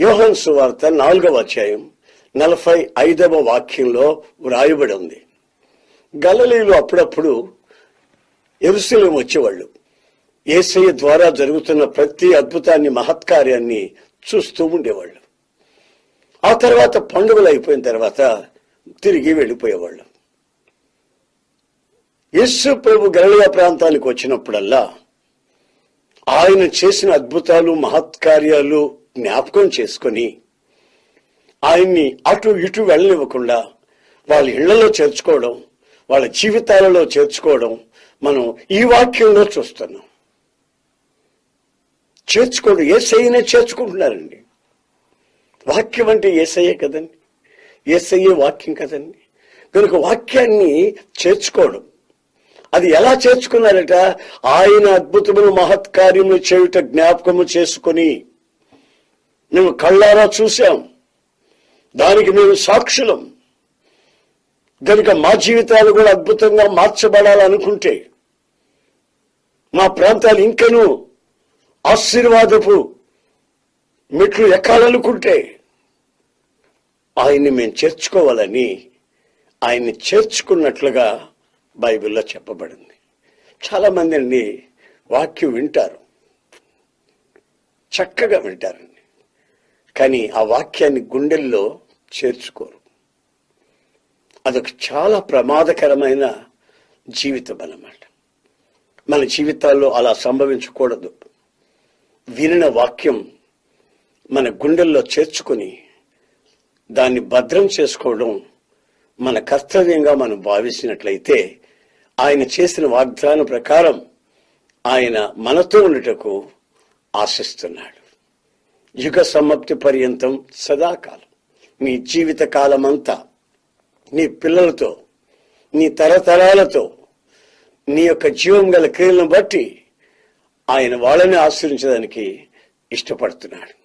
యోహన్ సువార్త నాలుగవ అధ్యాయం నలభై ఐదవ వాక్యంలో వ్రాయబడి ఉంది. గలలీలు అప్పుడప్పుడు ఎరుసలేం వచ్చేవాళ్ళు. ఏసయ్య ద్వారా జరుగుతున్న ప్రతి అద్భుతాన్ని మహత్కార్యాన్ని చూస్తూ ఉండేవాళ్ళు. ఆ తర్వాత పండుగలు అయిపోయిన తర్వాత తిరిగి వెళ్ళిపోయేవాళ్ళు. యేసు ప్రభు గలలియా ప్రాంతానికి వచ్చినప్పుడల్లా ఆయన చేసిన అద్భుతాలు మహత్కార్యాలు జ్ఞాపకం చేసుకొని ఆయన్ని అటు ఇటు వెళ్ళనివ్వకుండా వాళ్ళ ఇళ్ళలో చేర్చుకోవడం వాళ్ళ జీవితాలలో చేర్చుకోవడం మనం ఈ వాక్యంలో చూస్తున్నాం. చేర్చుకోవడం ఏసయ్యనే చేర్చుకుంటున్నారండి. వాక్యం అంటే ఏసయ్యే కదండి. ఏసయ్యే వాక్యం కదండి. కనుక వాక్యాన్ని చేర్చుకోవడం. అది ఎలా చేర్చుకున్నారట? ఆయన అద్భుతములు మహత్కార్యములు చేయుట జ్ఞాపకము చేసుకొని మేము కళ్ళారా చూశాం. దానికి మేము సాక్షులం. కనుక మా జీవితాలు కూడా అద్భుతంగా మార్చబడాలనుకుంటే మా ప్రాంతాలు ఇంకనూ ఆశీర్వాదపు మెట్లు ఎక్కాలనుకుంటే ఆయన్ని మేము చేర్చుకోవాలని ఆయన్ని చేర్చుకున్నట్లుగా బైబిల్లో చెప్పబడింది. చాలా వాక్యం వింటారు. చక్కగా వింటారండి. కానీ ఆ వాక్యాన్ని గుండెల్లో చేర్చుకోరు. అదొక చాలా ప్రమాదకరమైన జీవితం అన్నమాట మన జీవితాల్లో అలా సంభవించకూడదు. వినిన వాక్యం మన గుండెల్లో చేర్చుకొని దాన్ని భద్రం చేసుకోవడం మన కర్తవ్యంగా మనం భావించినట్లయితే ఆయన చేసిన వాగ్దానం ప్రకారం ఆయన మనతో ఉండటకు ఆశిస్తున్నాడు. యుగ సమాప్తి పర్యంతం సదాకాలం. నీ జీవిత కాలమంతా నీ పిల్లలతో నీ తరతరాలతో నీ యొక్క జీవం గల క్రియలను బట్టి ఆయన వాళ్ళని ఆశ్రయించడానికి ఇష్టపడుతున్నాడు.